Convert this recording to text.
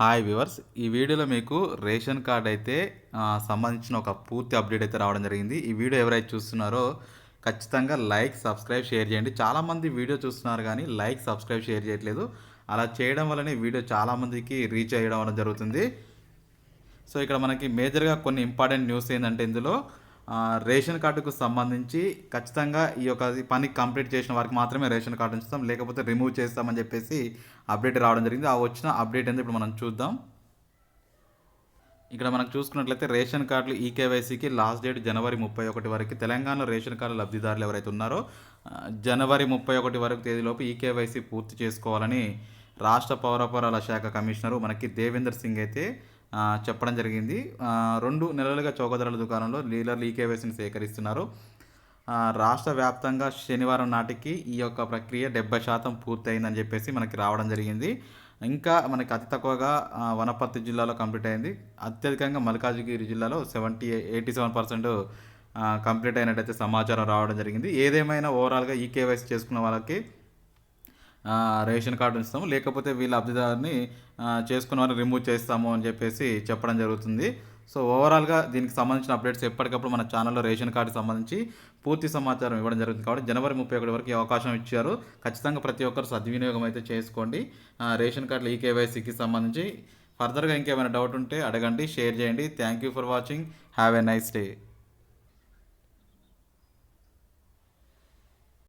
Hi viewers ఈ వీడియోలో మీకు రేషన్ కార్డ్ అయితే సంబంధించిన ఒక పూర్తి అప్డేట్ అయితే రావడం జరిగింది. ఈ వీడియో ఎవరైతే చూస్తున్నారో ఖచ్చితంగా లైక్ సబ్స్క్రైబ్ షేర్ చేయండి. చాలామంది వీడియో చూస్తున్నారు కానీ లైక్ సబ్స్క్రైబ్ షేర్ చేయట్లేదు. అలా చేయడం వల్లనే వీడియో చాలామందికి రీచ్ అయ్యడం వల్ల జరుగుతుంది. సో ఇక్కడ మనకి మేజర్గా కొన్ని ఇంపార్టెంట్ న్యూస్ ఏంటంటే ఇందులో రేషన్ కార్డుకు సంబంధించి ఖచ్చితంగా ఈ యొక్క పని కంప్లీట్ చేసిన వారికి మాత్రమే రేషన్ కార్డు ఉంచుతాం లేకపోతే రిమూవ్ చేస్తామని చెప్పేసి అప్డేట్ రావడం జరిగింది. ఆ వచ్చిన అప్డేట్ ఏందో ఇప్పుడు మనం చూద్దాం. ఇక్కడ మనకు చూసుకున్నట్లయితే రేషన్ కార్డులు ఈకేవైసీకి లాస్ట్ డేట్ జనవరి ముప్పై ఒకటి వరకు తెలంగాణలో రేషన్ కార్డు లబ్ధిదారులు ఎవరైతే ఉన్నారో జనవరి ముప్పై ఒకటి వరకు తేదీలోపు ఈకేవైసీ పూర్తి చేసుకోవాలని రాష్ట్ర పౌరపరాల శాఖ కమిషనరు మనకి దేవేందర్ సింగ్ అయితే చెప్పడం జరిగింది. రెండు నెలలుగా చౌకధరల దుకాణంలో డీలర్లు ఈకేవైసీని సేకరిస్తున్నారు. రాష్ట్ర వ్యాప్తంగా శనివారం నాటికి ఈ యొక్క ప్రక్రియ డెబ్బై శాతం పూర్తయిందని చెప్పేసి మనకి రావడం జరిగింది. ఇంకా మనకి అతి తక్కువగా వనపర్తి జిల్లాలో కంప్లీట్ అయింది. అత్యధికంగా మల్కాజిగిరి జిల్లాలో seventy eighty seven percent complete అయినట్టయితే సమాచారం రావడం జరిగింది. ఏదేమైనా ఓవరాల్గా ఈ చేసుకున్న వాళ్ళకి రేషన్ కార్డు ఉంచుతాము. లేకపోతే వీళ్ళ అబ్దిదారిని చేసుకున్న వారిని రిమూవ్ చేస్తాము అని చెప్పేసి చెప్పడం జరుగుతుంది. సో ఓవరాల్గా దీనికి సంబంధించిన అప్డేట్స్ ఎప్పటికప్పుడు మన ఛానల్లో రేషన్ కార్డు సంబంధించి పూర్తి సమాచారం ఇవ్వడం జరుగుతుంది. కాబట్టి జనవరి ముప్పై ఒకటి వరకు అవకాశం ఇచ్చారు. ఖచ్చితంగా ప్రతి ఒక్కరు సద్వినియోగం అయితే చేసుకోండి. రేషన్ కార్డులు ఈకేవైసీకి సంబంధించి ఫర్దర్గా ఇంకేమైనా డౌట్ ఉంటే అడగండి షేర్ చేయండి. Thank you for watching. Have a nice day.